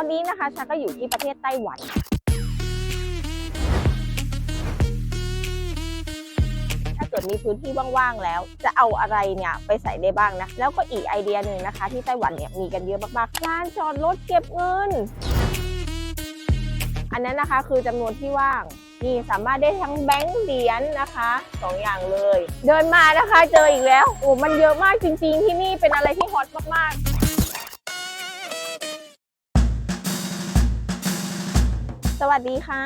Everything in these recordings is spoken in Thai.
วันนี้นะคะชาก็อยู่ที่ประเทศไต้หวันถ้าเกิดมีพื้นที่ว่างๆแล้ว จะเอาอะไรเนี่ยไปใส่ได้บ้างนะ แล้วก็อีกไอเดียหนึ่งนะคะ ที่ไต้หวันเนี่ยมีกันเยอะมากๆลานจอดรถเก็บเงิน อันนั้นนะคะคือจำนวนที่ว่างนี่สามารถได้ทั้งแบงค์เหรียญนะคะสองอย่างเลย เดินมานะคะเจออีกแล้วโอ้มันเยอะมากจริงๆที่นี่เป็นอะไรที่ฮอตมากๆ สวัสดีค่ะ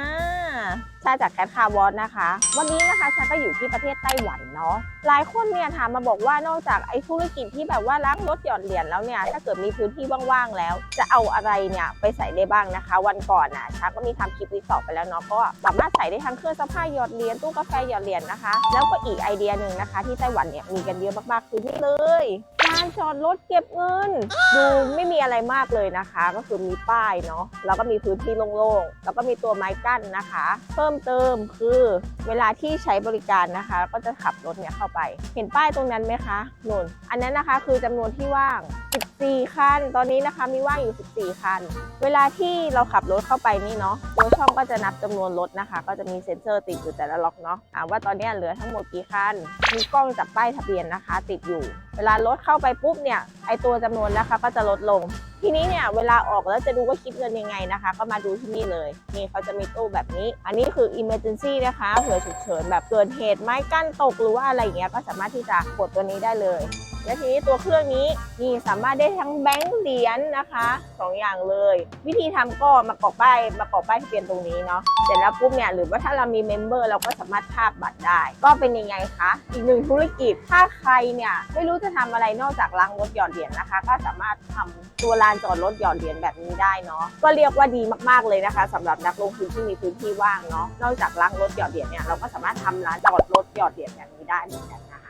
ชาจากแคทคาร์วอสนะคะ วันนี้นะคะชาก็อยู่ที่ประเทศไต้หวันเนาะ หลายคนเนี่ยถามมาบอกว่านอกจากไอ้ธุรกิจที่แบบว่าล้างรถหย่อดเหรียญแล้วเนี่ย ถ้าเกิดมีพื้นที่ว่างๆแล้ว จะเอาอะไรเนี่ยไปใส่ได้บ้างนะคะ วันก่อนน่ะชาก็มีทำคลิปรีสอร์ทไปแล้วเนาะ ก็สามารถใส่ได้ทั้งเครื่องซักผ้าหยอดเหรียญตู้กาแฟหยอดเหรียญนะคะ แล้วก็อีกไอเดียหนึ่งนะคะ ที่ไต้หวันเนี่ยมีกันเยอะมากๆคือนี่เลย การจอดรถเก็บเงิน ดูไม่มีอะไรมากเลยนะคะ ก็คือมีป้ายเนาะแล้วก็มีพื้นที่โล่งๆแล้วก็มีตัวไม้กั้นนะคะ เพิ่มเติมคือเวลาที่ใช้บริการนะคะ ก็จะขับรถเนี่ยเข้าไป เห็นป้ายตรงนั้นไหมคะนุ่นอันนั้นนะคะคือจำนวนที่ว่าง14 คัน ตอนนี้นะคะมีว่างอยู่ 14 คัน เวลาที่เราขับรถเข้าไปนี่เนาะตัวช่องก็จะนับจำนวนรถนะคะ ก็จะมีเซ็นเซอร์ติดอยู่แต่ละล็อกเนาะอ่าว่าตอนนี้เหลือทั้งหมดกี่คัน มีกล้องจับป้ายทะเบียนนะคะ ติดอยู่ เวลารถเข้าไปปุ๊บเนี่ยไอตัวจำนวนนะคะก็จะลดลง ทีนี้เนี่ยเวลาออกแล้วจะดูว่าคิดเงินยังไงนะคะ ก็มาดูที่นี่เลยนี่เขาจะมีตู้แบบนี้ อันนี้คือ emergency นะคะเผื่อฉุกเฉินแบบเกิดเหตุไม้กั้นตกหรือว่าอะไรอย่างเงี้ยก็สามารถที่จะกดตัวนี้ได้เลย และทีนี้ตัวเครื่องนี้นี่สามารถได้ทั้งแบงค์เหรียญนะคะสองอย่างเลย วิธีทำก็มากรอกป้ายมากรอกป้ายทะเบียนตรงนี้เนาะเสร็จแล้วปุ๊บเนี่ยหรือว่าถ้าเรามีเมมเบอร์เราก็สามารถทาบบัตรได้ ก็เป็นยังไงคะอีกหนึ่งธุรกิจถ้าใครเนี่ยไม่รู้จะทำอะไรนอกจากล้างรถหยอดเหรียญนะคะ ก็สามารถทำตัวลานจอดรถหยอดเหรียญแบบนี้ได้เนาะก็เรียกว่าดีมากๆเลยนะคะสำหรับนักลงทุนที่มีพื้นที่ว่างเนาะนอกจากล้างรถหยอดเหรียญเนี่ยเราก็สามารถทำร้านจอดรถหยอดเหรียญแบบนี้ได้เหมือนกันนะคะ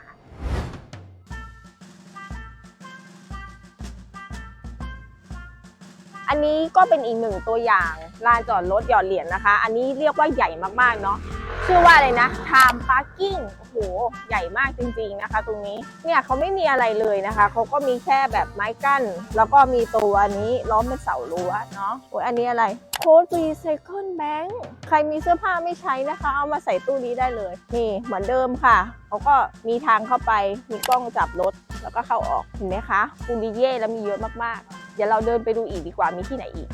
อันนี้ก็เป็นอีกหนึ่งตัวอย่างลานจอดรถหยอดเหรียญนะคะ อันนี้เรียกว่าใหญ่มากๆเนาะชื่อว่าอะไรนะ time parking โอ้โห ใหญ่มากจริงๆนะคะ ตรงนี้ เนี่ยเขาไม่มีอะไรเลยนะคะ เขาก็มีแค่แบบไม้กั้น แล้วก็มีตัวนี้ล้อมเป็นเสารั้วเนาะโอ้ยอันนี้อะไร โค้ดรีไซเคิลแบงค์ใครมีเสื้อผ้าไม่ใช้นะคะ เอามาใส่ตู้นี้ได้เลย นี่เหมือนเดิมค่ะ เขาก็มีทางเข้าไป มีกล้องจับรถ แล้วก็เข้าออก เห็นไหมคะฟูลิเย่แล้วมีเยอะมากๆ เดี๋ยวเราเดินไปดูอีกดีกว่ามีที่ไหนอีก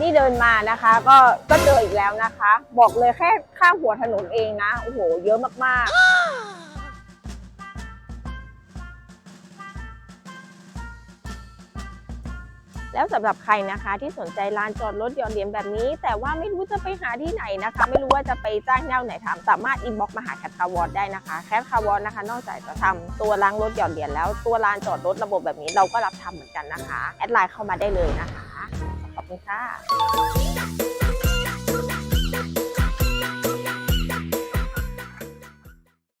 นี่เดินมานะคะ ก็ก็เจออีกแล้วนะคะ บอกเลยแค่ข้ามหัวถนนเองนะโอ้โหเยอะมากๆ แล้วสำหรับใครนะคะที่สนใจลานจอดรถหยอนเหรียญแบบนี้ แต่ว่าไม่รู้จะไปหาที่ไหนนะคะ ไม่รู้ว่าจะไปจ้างเจ้าไหนทำสามารถอินบ็อกมาหาแคทคาวอร์ได้นะคะแคทคาวอร์นะคะ นอกจากจะทำตัวล้างรถหยอนเหรียญแล้วตัวลานจอดรถระบบแบบนี้เราก็รับทำเหมือนกันนะคะ แอดไลน์เข้ามาได้เลยนะคะขอบคุณค่ะ